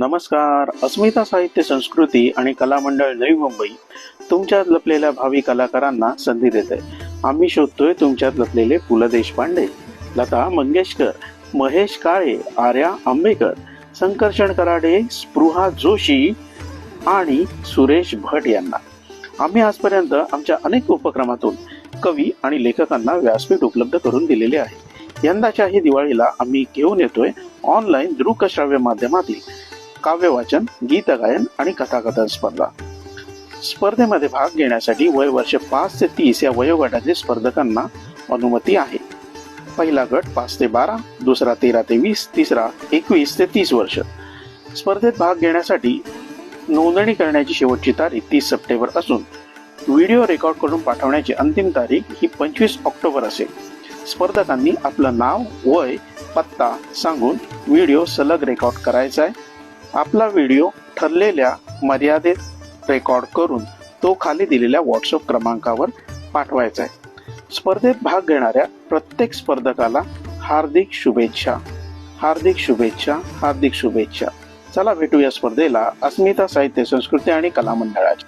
नमस्कार अस्मिता साहित्य संस्कृती आणि कला मंडळ नवी मुंबई तुमच्यात लपलेल्या भावी कलाकारांना संधी देते. आम्ही शोधतोय तुमच्यात लपलेले पु ल देशपांडे लता मंगेशकर महेश काळे आर्या आंबेकर संकर्षण कराडे स्पृहा जोशी आणि सुरेश भट यांना. आम्ही आजपर्यंत आमच्या अनेक उपक्रमातून कवी आणि लेखकांना व्यासपीठ उपलब्ध करून दिलेले आहे. यंदाच्याही दिवाळीला आम्ही घेऊन येतोय ऑनलाईन दृकश्राव्य माध्यमातील काव्यवाचन गीतगायन आणि कथाकथन स्पर्धा. स्पर्धेमध्ये भाग घेण्यासाठी वय वर्ष पाच ते तीस या वयोगटातील स्पर्धकांना अनुमती आहे. पहिला गट पाच ते बारा दुसरा तेरा ते वीस तिसरा एकवीस ते तीस वर्ष. स्पर्धेत भाग घेण्यासाठी नोंदणी करण्याची शेवटची तारीख तीस सप्टेंबर असून व्हिडिओ रेकॉर्ड करून पाठवण्याची अंतिम तारीख ही पंचवीस ऑक्टोबर असेल. स्पर्धकांनी आपलं नाव वय पत्ता सांगून व्हिडिओ सलग रेकॉर्ड करायचा आहे. आपला व्हिडिओ ठरलेल्या मर्यादेत रेकॉर्ड करून तो खाली दिलेल्या व्हॉट्सअप क्रमांकावर पाठवायचा आहे. स्पर्धेत भाग घेणाऱ्या प्रत्येक स्पर्धकाला हार्दिक शुभेच्छा. हार्दिक शुभेच्छा हार्दिक शुभेच्छा. चला भेटूया स्पर्धेला अस्मिता साहित्य संस्कृती आणि कला मंडळाच्या